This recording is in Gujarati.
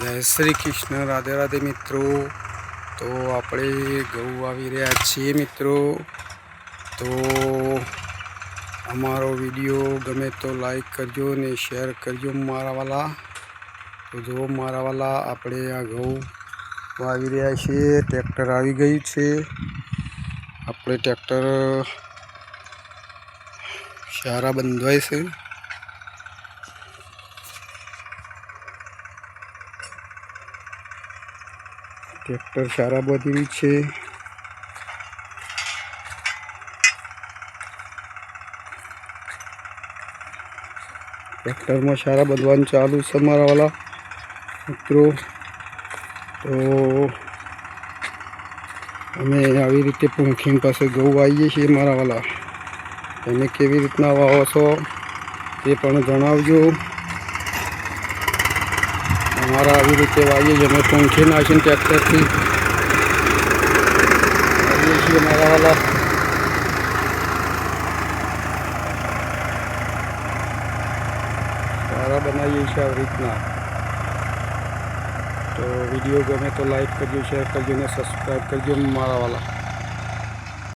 જય શ્રી કૃષ્ણ, રાધે રાધે મિત્રો. તો આપણે ઘઉં આવી રહ્યા છીએ મિત્રો. તો અમારો વીડિયો ગમે તો લાઈક કરજો ને શેર કરજો મારાવાલા. તો જો મારાવાલા, આપણે આ ઘઉં વાવી રહ્યા છીએ. ટ્રેક્ટર આવી ગયું છે. આપણે ટ્રેક્ટર સારા બંધવાય છે. ટ્રેક્ટર સારા બધી છે. ટ્રેક્ટરમાં સારા બધવાનું ચાલુ છે મારા વાલા મિત્રો. તો અમે આવી રીતે પૂંખીન પાસે ઘઉં આવીએ છીએ મારા વાલા. તમે કેવી રીતના વાવો છો તે પણ જણાવજો. અમારા આવી રીતે વાવીએ છીએ અમે પૂંખી નાખીને ટ્રેક્ટરથી વાવીએ છીએ મારા વાલા સારા બનાવીએ છીએ આવી રીતના તો વીડિયો ગમે તો લાઈક કરજો શેર કરજો ને સબસ્ક્રાઈબ કરજો મારા વાલા